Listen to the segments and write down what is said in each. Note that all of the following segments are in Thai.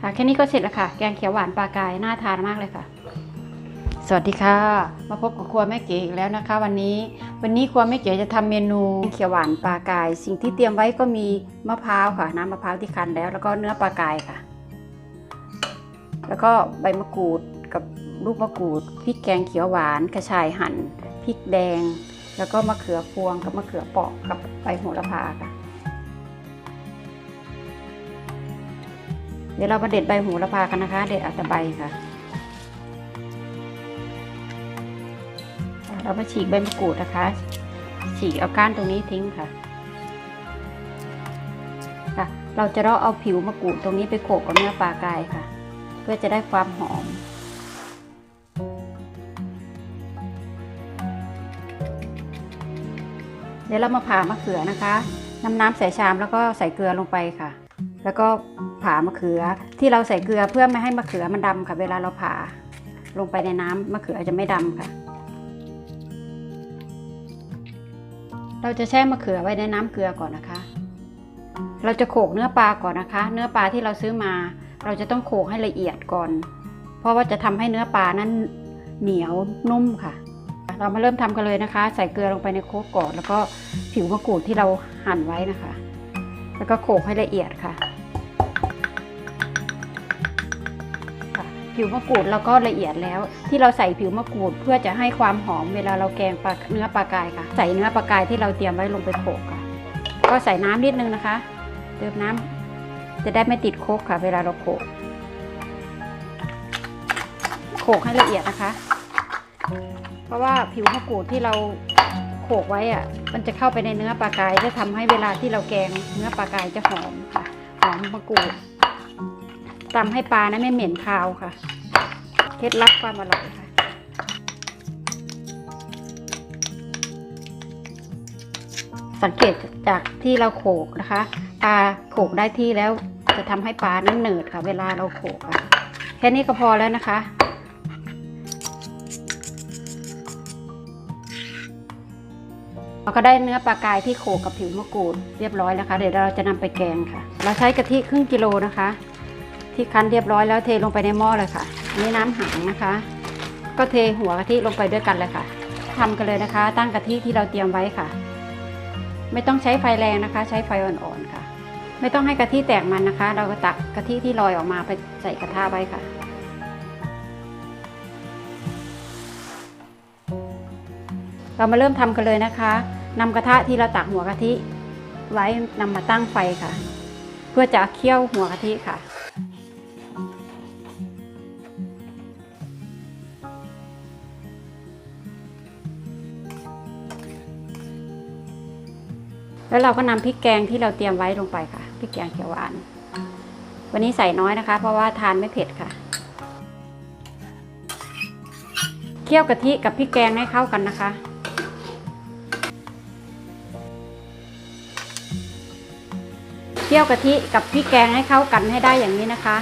ค่ะแค่นี้ก็เสร็จแล้วค่ะ แกงเขียวหวานปลากายน่าทานมากเลยค่ะ สวัสดีค่ะ มาพบกับครัวแม่เก๋อีกแล้วนะคะ วันนี้ วันนี้ครัวแม่เก๋จะทำเมนูเขียวหวานปลากาย สิ่งที่เตรียมไว้ก็มีมะพร้าวค่ะ น้ำมะพร้าวที่คั้นแล้ว แล้วก็เนื้อปลากายค่ะ แล้วก็ใบมะกรูดกับลูกมะกรูดพริกแกงเขียวหวานกระชายหั่นพริกแดง แล้วก็มะเขือพวงกับมะเขือเปาะกับใบโหระพาค่ะ ดี๋ยวเรามาเด็ดใบโหระพากันนะคะ เด็ดเอาแต่ใบค่ะ เรามาฉีกใบมะกรูดนะคะ ฉีกเอาก้านตรงนี้ทิ้งค่ะค่ะ เราจะเราเอาผิวมะกรูดตรงนี้ไปโขกกับเนื้อปลากายค่ะ เพื่อจะได้ความหอมเดี๋ยวเรามาผ่ามะเขือนะคะน้ำน้ำใส่ชามแล้วก็ใส่เกลือลงไปค่ะ แล้วก็ ผ่ามะเขือ ที่เราใส่เกลือเพื่อไม่ให้มะเขือมันดำค่ะ เวลาเราผ่าลงไปในน้ำมะเขือจะไม่ดำค่ะ เราจะแช่มะเขือไว้ในน้ำเกลือก่อนนะคะ เราจะโขกเนื้อปลาก่อนนะคะ เนื้อปลาที่เราซื้อมา เราจะต้องโขกให้ละเอียดก่อน เพราะว่าจะทำให้เนื้อปลานั้นเหนียวนุ่มค่ะ เรามาเริ่มทำกันเลยนะคะ ใส่เกลือลงไปในโคกก่อน แล้วก็ผิวมะกรูดที่เราหั่นไว้นะคะ แล้วก็โขกให้ละเอียดค่ะ ผิวมะกรูดเราก็ละเอียดแล้ว ที่เราใส่ผิวมะกรูดเพื่อจะให้ความหอมเวลาเราแกงปลาเนื้อปลากายค่ะ ใส่เนื้อปลากายที่เราเตรียมไว้ลงไปโขลกค่ะ ก็ใส่น้ำนิดนึงนะคะ เติมน้ำจะได้ไม่ติดโคกค่ะ เวลาเราโขลกโขลกให้ละเอียดนะคะ เพราะว่าผิวมะกรูดที่เราโขลกไว้อะมันจะเข้าไปในเนื้อปลากายจะทำให้เวลาที่เราแกงเนื้อปลากายจะหอมค่ะหอมมะกรูด ทำให้ปลานั้นไม่เหม็นคาวค่ะ เคล็ดลับความอร่อยค่ะ สังเกตจากที่เราโขกนะคะปลาโขกได้ที่แล้วจะทำให้ปลานั้นเหนืดค่ะ เวลาเราโขกค่ะ แค่นี้ก็พอแล้วนะคะเราก็ได้เนื้อปลากายที่โขกกับผิวมะกรูดเรียบร้อยแล้วค่ะ เดี๋ยวเราจะนำไปแกงค่ะ เราใช้กะทิครึ่งกิโลนะคะ ที่คั้นเรียบร้อยแล้วเทลงไปในหม้อเลยค่ะอันนี้น้ำหางนะคะ ก็เทหัวกะทิลงไปด้วยกันเลยค่ะทำกันเลยนะคะ ตั้งกะทิที่เราเตรียมไว้ค่ะ ไม่ต้องใช้ไฟแรงนะคะ ใช้ไฟอ่อนๆค่ะ ไม่ต้องให้กะทิแตกมันนะคะ เราก็ตักกะทิที่ลอยออกมาไปใส่กระทะไว้ค่ะเรามาเริ่มทำกันเลยนะคะนำกระทะที่เราตักหัวกะทิ ไว้นำมาตั้งไฟค่ะ เพื่อจะเคี่ยวหัวกะทิค่ะ แล้วเราก็นำพริกแกงที่เราเตรียมไว้ลงไปค่ะพริกแกงเขียวหวาน วันนี้ใส่น้อยนะคะ เพราะว่าทานไม่เผ็ดค่ะ เคี่ยวกะทิกับพริกแกงให้เข้ากันนะคะเคี่ยวกะทิกับพริกแกงให้เข้ากันให้ได้อย่างนี้นะคะ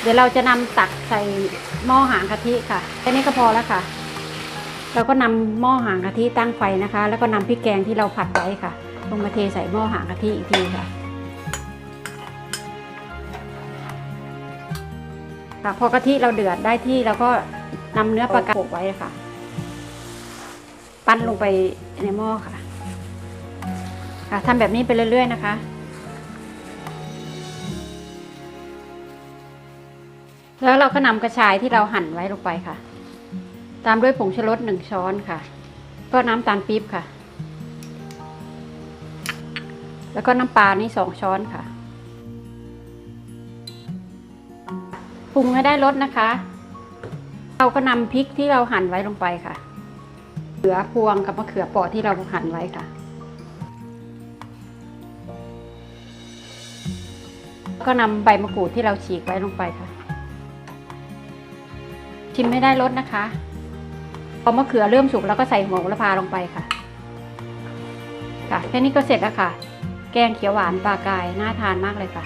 เดี๋ยวเราจะนำตักใส่หม้อหางกะทิค่ะแค่นี้ก็พอแล้วค่ะเราก็นำหม้อหางกะทิตั้งไฟนะคะ แล้วก็นำพริกแกงที่เราผัดไว้ค่ะ งมาเทใส่หม้อหางกะทิอีกทีค่ะค่ะพอกะทิเราเดือดได้ที่เราก็นำเนื้อปลากระโปกไว้ค่ะ ปั้นลงไปในหม้อค่ะ ค่ะทำแบบนี้ไปเรื่อยๆนะคะ แล้วเราก็นำกระชายที่เราหั่นไว้ลงไปค่ะ ตามด้วยผงชูรสหนึ่งช้อนค่ะ ก็น้ำตาลปี๊บค่ะ แล้วก็น้ำปลานี่สองช้อนค่ะ ปรุงให้ได้รสนะคะ เราก็นำพริกที่เราหั่นไว้ลงไปค่ะเขือพวงกับมะเขือเปราะที่เราหั่นไว้ค่ะ ก็นำใบมะกรูดที่เราฉีกไว้ลงไปค่ะ ชิมไม่ได้รสนะคะพอมะเขือเริ่มสุกแล้วก็ใส่หัวโหระพาลงไปค่ะ ค่ะแค่นี้ก็เสร็จแล้วค่ะ แกงเขียวหวานปลากาย น่าทานมากเลยค่ะ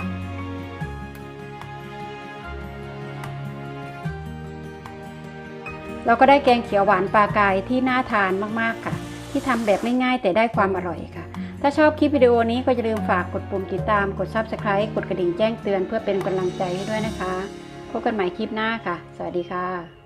เราก็ได้แกงเขียวหวานปลากายที่น่าทานมากๆค่ะ ที่ทำแบบไม่ง่ายแต่ได้ความอร่อยค่ะ ถ้าชอบคลิปวิดีโอนี้ก็อย่าลืมฝากกดปุ่มติดตามกด Subscribe กดกระดิ่งแจ้งเตือนเพื่อเป็นกำลังใจให้ด้วยนะคะ พบกันใหม่คลิปหน้าค่ะ สวัสดีค่ะ